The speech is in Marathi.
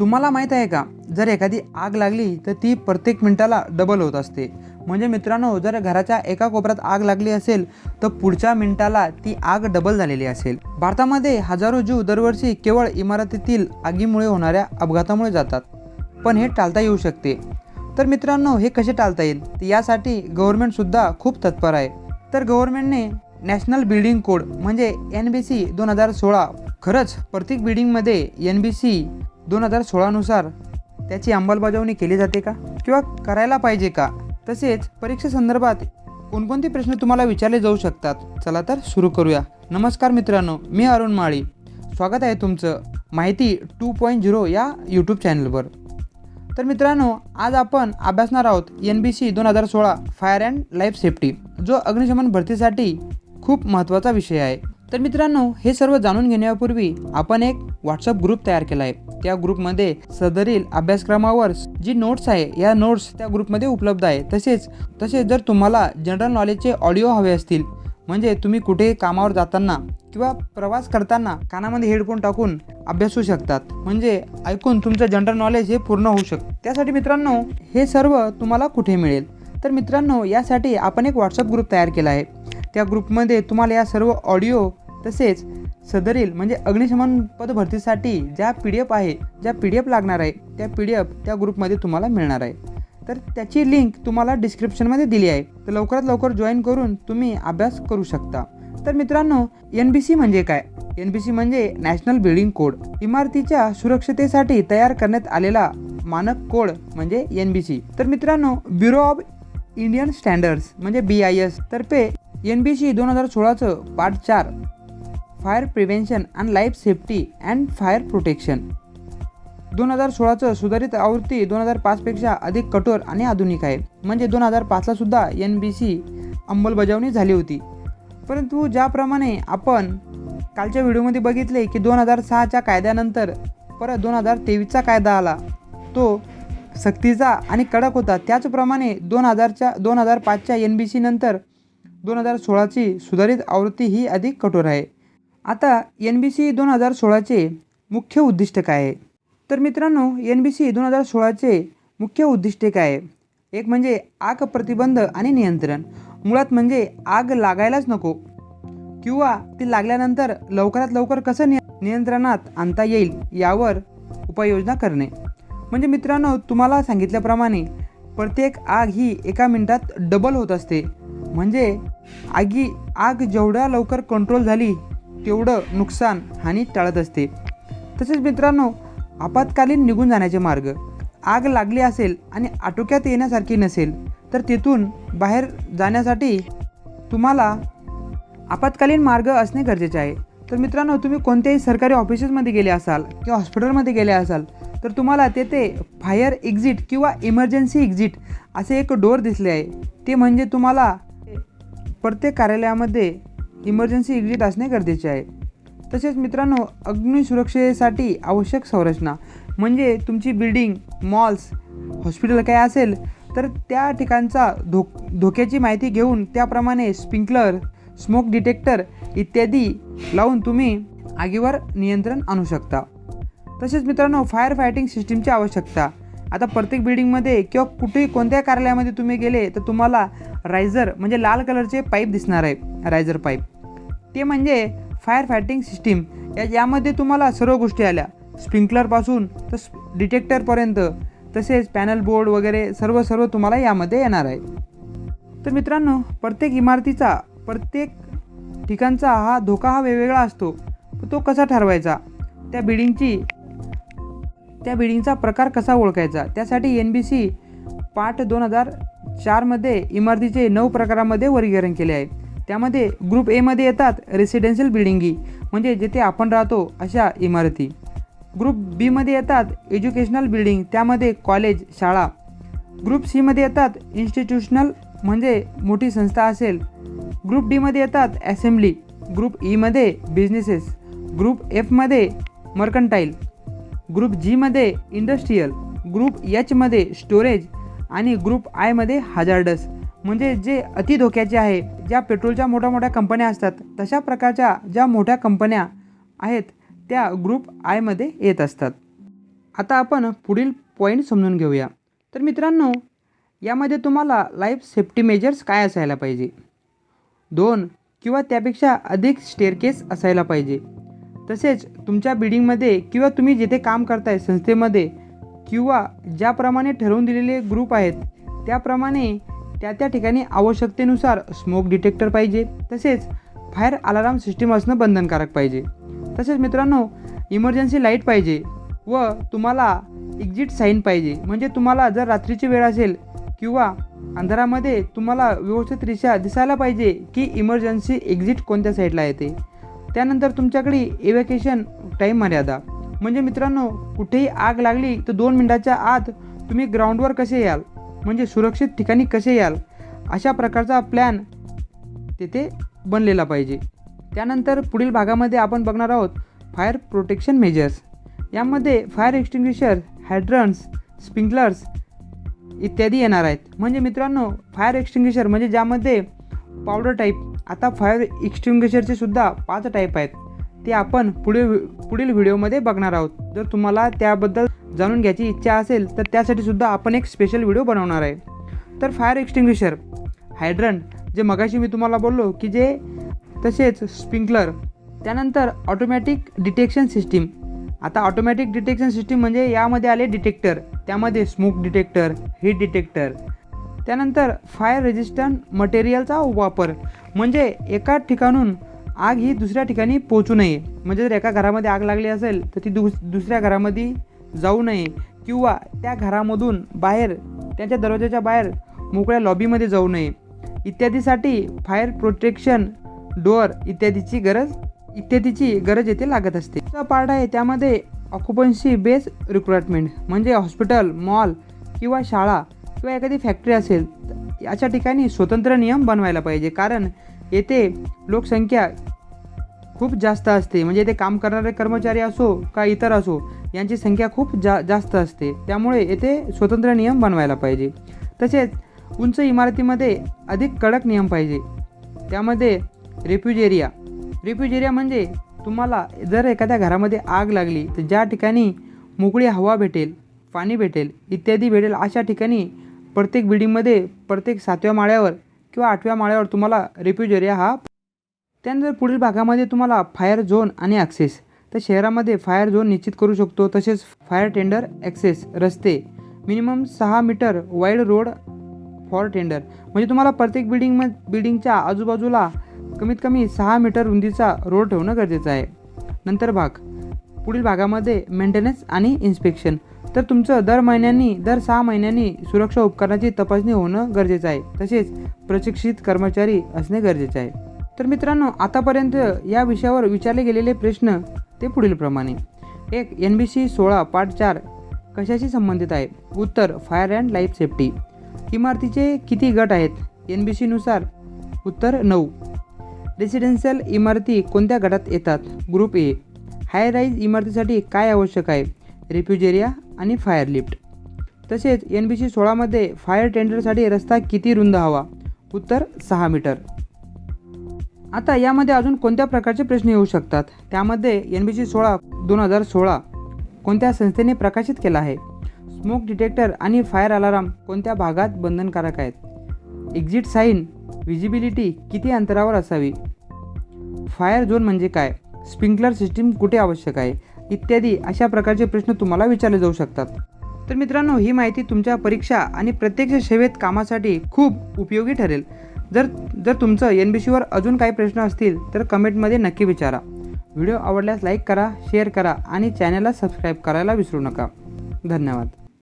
तुम्हाला माहीत आहे का? जर एखादी आग लागली तर ती प्रत्येक मिनिटाला डबल होत असते. म्हणजे मित्रांनो जर घराच्या एका कोपऱ्यात आग लागली असेल तर पुढच्या मिनिटाला ती आग डबल झालेली असेल. भारतामध्ये हजारो जीव दरवर्षी केवळ इमारतीतील आगीमुळे होणाऱ्या अपघातामुळे जातात. पण हे टाळता येऊ शकते. तर मित्रांनो हे कसे टाळता येईल? यासाठी गव्हर्नमेंटसुद्धा खूप तत्पर आहे. तर गव्हर्नमेंटने नॅशनल बिल्डिंग कोड म्हणजे एन बी सी दोन हजार सोळा खरंच प्रत्येक बिल्डिंगमध्ये एन बी सी दोन हजार सोळानुसार त्याची अंमलबजावणी केली जाते का? किंवा करायला पाहिजे का? तसेच परीक्षेसंदर्भात कोणकोणते प्रश्न तुम्हाला विचारले जाऊ शकतात? चला तर सुरू करूया. नमस्कार मित्रांनो मी अरुण माळी. स्वागत आहे तुमचं माहिती टू पॉईंट झिरो या यूट्यूब चॅनलवर. तर मित्रांनो आज आपण अभ्यासणार आहोत एन बी सी दोन हजार सोळा फायर अँड लाईफ सेफ्टी जो अग्निशमन भरतीसाठी खूप महत्त्वाचा विषय आहे. तर मित्रांनो हे सर्व जाणून घेण्यापूर्वी आपण एक व्हॉट्सअप ग्रुप तयार केला आहे. त्या ग्रुपमध्ये सदरील अभ्यासक्रमावर जी नोट्स आहे या नोट्स त्या ग्रुपमध्ये उपलब्ध आहे. तसेच तसेच जर तुम्हाला जनरल नॉलेजचे ऑडिओ हवे असतील म्हणजे तुम्ही कुठे कामावर जाताना किंवा प्रवास करताना कानामध्ये हेडफोन टाकून अभ्यासू शकतात. म्हणजे ऐकून तुमचं जनरल नॉलेज हे पूर्ण होऊ शकतं त्यासाठी मित्रांनो हे सर्व तुम्हाला कुठे मिळेल? तर मित्रांनो यासाठी आपण एक व्हॉट्सअप ग्रुप तयार केला आहे. त्या ग्रुपमध्ये तुम्हाला या सर्व ऑडिओ तसेच सदरील म्हणजे अग्निशमन पद भरतीसाठी ज्या पी डी एफ आहे ज्या पी डी एफ लागणार आहे त्या पी डी एफ त्या ग्रुपमध्ये तुम्हाला मिळणार आहे. तर त्याची लिंक तुम्हाला डिस्क्रिप्शनमध्ये दिली आहे. तर लवकरात लवकर जॉईन करून तुम्ही अभ्यास करू शकता. तर मित्रांनो एन बी सी म्हणजे काय? एन बी सी म्हणजे नॅशनल बिल्डिंग कोड. इमारतीच्या सुरक्षतेसाठी तयार करण्यात आलेला मानक कोड म्हणजे एन बी सी तर मित्रांनो ब्युरो ऑफ इंडियन स्टँडर्ड्स म्हणजे बी आय एस तर्फे एन बी सी दोन हजार सोळाचं पार्ट चार fire prevention and life safety and fire protection. दोन हजार सोळाचं सुधारित आवृत्ती दोन हजार पाचपेक्षा अधिक कठोर आणि आधुनिक आहे. म्हणजे दोन हजार पाचला सुद्धा एन बी सी अंमलबजावणी झाली होती. परंतु ज्याप्रमाणे आपण कालच्या व्हिडिओमध्ये बघितले की दोन हजार सहाच्या कायद्यानंतर परत दोन हजार तेवीसचा कायदा आला. तो सक्तीचा आणि कडक होता. त्याचप्रमाणे दोन हजारच्या दोन हजार पाचच्या एन बी सी नंतर दोन हजार सोळाची सुधारित आवृत्ती ही अधिक कठोर आहे. आता एन बी सी दोन हजार सोळाचे मुख्य उद्दिष्ट काय आहे. तर मित्रांनो एन बी सी दोन हजार सोळाचे मुख्य उद्दिष्टे काय आहे. एक म्हणजे आग प्रतिबंध आणि नियंत्रण. मुळात म्हणजे आग लागायलाच नको. किंवा ती लागल्यानंतर लवकरात लवकर कसं निय नियंत्रणात आणता येईल यावर उपाययोजना करणे. म्हणजे मित्रांनो तुम्हाला सांगितल्याप्रमाणे प्रत्येक आग ही एका मिनिटात डबल होत असते. म्हणजे आगी आग जेवढ्या लवकर कंट्रोल झाली तेवढं नुकसान हानी टाळत असते. तसेच मित्रांनो आपत्कालीन निघून जाण्याचे मार्ग. आग लागली असेल आणि आटोक्यात येण्यासारखी नसेल तर तिथून बाहेर जाण्यासाठी तुम्हाला आपत्कालीन मार्ग असणे गरजेचे आहे. तर मित्रांनो तुम्ही कोणत्याही सरकारी ऑफिसेसमध्ये गेले असाल किंवा हॉस्पिटलमध्ये गेले असाल तर तुम्हाला तेथे फायर एक्झिट किंवा इमर्जन्सी एक्झिट असे एक डोअर दिसले आहे. ते म्हणजे तुम्हाला प्रत्येक कार्यालयामध्ये इमर्जन्सी एक्झिट असणे गरजेचे आहे. तसेच मित्रांनो अग्निसुरक्षेसाठी आवश्यक संरचना म्हणजे तुमची बिल्डिंग मॉल्स हॉस्पिटल काय असेल तर त्या ठिकाणचा धो धोक्याची माहिती घेऊन त्याप्रमाणे स्प्रिंकलर स्मोक डिटेक्टर इत्यादी लावून तुम्ही आगीवर नियंत्रण आणू शकता. तसेच मित्रांनो फायर फायटिंग सिस्टीमची आवश्यकता. आता प्रत्येक बिल्डिंगमध्ये किंवा कुठेही कोणत्या कार्यालयामध्ये तुम्ही गेले तर तुम्हाला रायझर म्हणजे लाल कलरचे पाईप दिसणार आहे. Riser pipe. ते म्हणजे फायर फायटिंग सिस्टीम. या यामध्ये तुम्हाला सर्व गोष्टी आल्या. स्प्रिंकलरपासून तर डिटेक्टरपर्यंत तसेच पॅनल बोर्ड वगैरे सर्व सर्व तुम्हाला यामध्ये येणार आहे. तर मित्रांनो प्रत्येक इमारतीचा प्रत्येक ठिकाणचा हा धोका हा वेगवेगळा असतो. तो कसा ठरवायचा? त्या बिल्डिंगची त्या बिल्डिंगचा प्रकार कसा ओळखायचा? त्यासाठी एन बी सी पाठ दोन हजार चारमध्ये इमारतीचे नऊ प्रकारामध्ये वर्गीकरण केले आहे. त्यामध्ये ग्रुप एमध्ये येतात रेसिडेन्शियल बिल्डिंगी म्हणजे जिथे आपण राहतो अशा इमारती. ग्रुप बीमध्ये येतात एज्युकेशनल बिल्डिंग त्यामध्ये कॉलेज शाळा. ग्रुप सीमध्ये येतात इन्स्टिट्यूशनल म्हणजे मोठी संस्था असेल. ग्रुप डीमध्ये येतात असेंब्ली ग्रुप ईमध्ये बिझनेसेस ग्रुप एफमध्ये मर्कंटाईल ग्रुप जीमध्ये इंडस्ट्रीयल ग्रुप एचमध्ये स्टोरेज आणि ग्रुप आयमध्ये हजार्डस म्हणजे जे अति धोक्याचे आहे ज्या पेट्रोलच्या मोठ्या मोठ्या कंपन्या असतात तशा प्रकारच्या ज्या मोठ्या कंपन्या आहेत त्या ग्रुप आयमध्ये येत असतात. आता आपण पुढील पॉईंट समजून घेऊया. तर मित्रांनो यामध्ये तुम्हाला लाईफ सेफ्टी मेजर्स काय असायला पाहिजे? दोन किंवा त्यापेक्षा अधिक स्टेअरकेस असायला पाहिजे. तसेच तुमच्या बिल्डिंगमध्ये किंवा तुम्ही जिथे काम करताय संस्थेमध्ये किंवा ज्याप्रमाणे ठरवून दिलेले ग्रुप आहेत त्याप्रमाणे त्या त्या ठिकाणी आवश्यकतेनुसार स्मोक डिटेक्टर पाहिजे. तसेच फायर अलाराम सिस्टीम असणं बंधनकारक पाहिजे. तसेच मित्रांनो इमर्जन्सी लाइट पाहिजे व तुम्हाला एक्झिट साईन पाहिजे. म्हणजे तुम्हाला जर रात्रीची वेळ असेल किंवा अंधारामध्ये तुम्हाला व्यवस्थितरित्या दिसायला पाहिजे की इमर्जन्सी एक्झिट कोणत्या साईडला येते. त्यानंतर तुमच्याकडे एव्हॅकेशन टाईम मर्यादा. म्हणजे मित्रांनो कुठेही आग लागली तर दोन मिनटाच्या आत तुम्ही ग्राउंडवर कसे याल? म्हणजे सुरक्षित ठिकाणी कसे याल? अशा प्रकारचा प्लॅन तेथे बनलेला पाहिजे. त्यानंतर पुढील भागामध्ये आपण बघणार आहोत फायर प्रोटेक्शन मेजर्स यामध्ये फायर एक्सटिंग्विशर हॅड्रन्स स्प्रिंकलर्स इत्यादी येणार आहेत. म्हणजे मित्रांनो फायर एक्सटिंग्विशर म्हणजे ज्यामध्ये पावडर टाईप आता फायर एक्सटिंग्विशरचे सुद्धा पाच टाईप आहेत. ते आपण पुढे पुढील व्हिडिओमध्ये बघणार आहोत. जर तुम्हाला त्याबद्दल जाणून घ्यायची इच्छा असेल तर त्यासाठी सुद्धा आपण एक स्पेशल व्हिडिओ बनवणार आहे. तर फायर एक्स्टिंग्विशर हायड्रंट जे मगाशी मी तुम्हाला बोललो की जे तसेच स्प्रिंकलर त्यानंतर ऑटोमॅटिक डिटेक्शन सिस्टीम आता ऑटोमॅटिक डिटेक्शन सिस्टीम म्हणजे यामध्ये आले डिटेक्टर त्यामध्ये स्मोक डिटेक्टर हीट डिटेक्टर त्यानंतर फायर रेजिस्टंट मटेरियलचा वापर म्हणजे एका ठिकाणून आग ही दुसऱ्या ठिकाणी पोचू नये. म्हणजे जर एका घरामध्ये आग लागली असेल तर ती दुस दुसऱ्या घरामध्ये जाऊ नये किंवा त्या घरामधून बाहेर त्यांच्या दरवाजाच्या बाहेर मोकळ्या लॉबीमध्ये जाऊ नये. इत्यादीसाठी फायर प्रोटेक्शन डोअर इत्यादीची गरज इत्यादीची गरज येथे लागत असते. दुसरा पार्ट आहे त्यामध्ये ऑक्युपन्सी बेस रिक्रुटमेंट म्हणजे हॉस्पिटल मॉल किंवा शाळा किंवा एखादी फॅक्टरी असेल याच्या ठिकाणी स्वतंत्र नियम बनवायला पाहिजे. कारण येथे लोकसंख्या खूप जास्त असते. म्हणजे येथे काम करणारे कर्मचारी असो का इतर असो यांची संख्या खूप जा जास्त असते. त्यामुळे येथे स्वतंत्र नियम बनवायला पाहिजे. तसेच उंच इमारतीमध्ये अधिक कडक नियम पाहिजे. त्यामध्ये रेफ्युजेरिया एरिया एरिया म्हणजे तुम्हाला जर एखाद्या घरामध्ये आग लागली तर ज्या ठिकाणी मोकळी हवा भेटेल पाणी भेटेल इत्यादी भेटेल अशा ठिकाणी प्रत्येक बिल्डिंगमध्ये प्रत्येक सातव्या माळ्यावर किंवा आठव्या माळ्यावर तुम्हाला रेफ्युजेरिया हा. त्यानंतर पुढील भागामध्ये तुम्हाला फायर झोन आणि ॲक्सेस तर शहरामध्ये फायर झोन निश्चित करू शकतो. तसेच फायर टेंडर ॲक्सेस रस्ते. मिनिमम सहा metre wide road for tender म्हणजे तुम्हाला प्रत्येक बिल्डिंग म बिल्डिंगच्या आजूबाजूला कमीत कमी सहा मीटर रुंदीचा रोड ठेवणं गरजेचं आहे. नंतर भाग. पुढील भागामध्ये मेंटेनन्स आणि इन्स्पेक्शन तर तुमचं दर महिन्यांनी दर सहा महिन्यांनी सुरक्षा उपकरणाची तपासणी होणं गरजेचं आहे. तसेच प्रशिक्षित कर्मचारी असणे गरजेचे आहे. तर मित्रांनो आतापर्यंत या विषयावर विचारले गेलेले प्रश्न ते पुढीलप्रमाणे एक एन बी सी सोळा पाठ चार कशाशी संबंधित आहे? उत्तर फायर अँड लाईफ सेफ्टी इमारतीचे किती गट आहेत? एन बी सीनुसार उत्तर नऊ. रेसिडेन्शियल इमारती कोणत्या गटात येतात? ग्रुप ए हाय राईज इमारतीसाठी काय आवश्यक आहे? रेफ्युजेरिया आणि फायर लिफ्ट तसेच एन बी सी सोळामध्ये फायर टेंडरसाठी रस्ता किती रुंद हवा? उत्तर सहा मीटर. आता यामध्ये अजून कोणत्या प्रकारचे प्रश्न येऊ शकतात? त्यामध्ये एन बी सी सोळा दोन हजार सोळा कोणत्या संस्थेने प्रकाशित केला आहे? स्मोक डिटेक्टर आणि फायर अलाराम कोणत्या भागात बंधनकारक आहेत? एक्झिट साईन विजिबिलिटी किती अंतरावर असावी? फायर झोन म्हणजे काय? स्प्रिंकलर सिस्टीम कुठे आवश्यक आहे? इत्यादी अशा प्रकारचे प्रश्न तुम्हाला विचारले जाऊ शकतात. तर मित्रांनो ही माहिती तुमच्या परीक्षा आणि प्रत्यक्ष सेवेत कामासाठी खूप उपयोगी ठरेल. जर जर तुमचं एन बी सीवर अजून काही प्रश्न असतील तर कमेंटमध्ये नक्की विचारा. व्हिडिओ आवडल्यास लाईक करा शेअर करा आणि चॅनलला सबस्क्राईब करायला विसरू नका. धन्यवाद.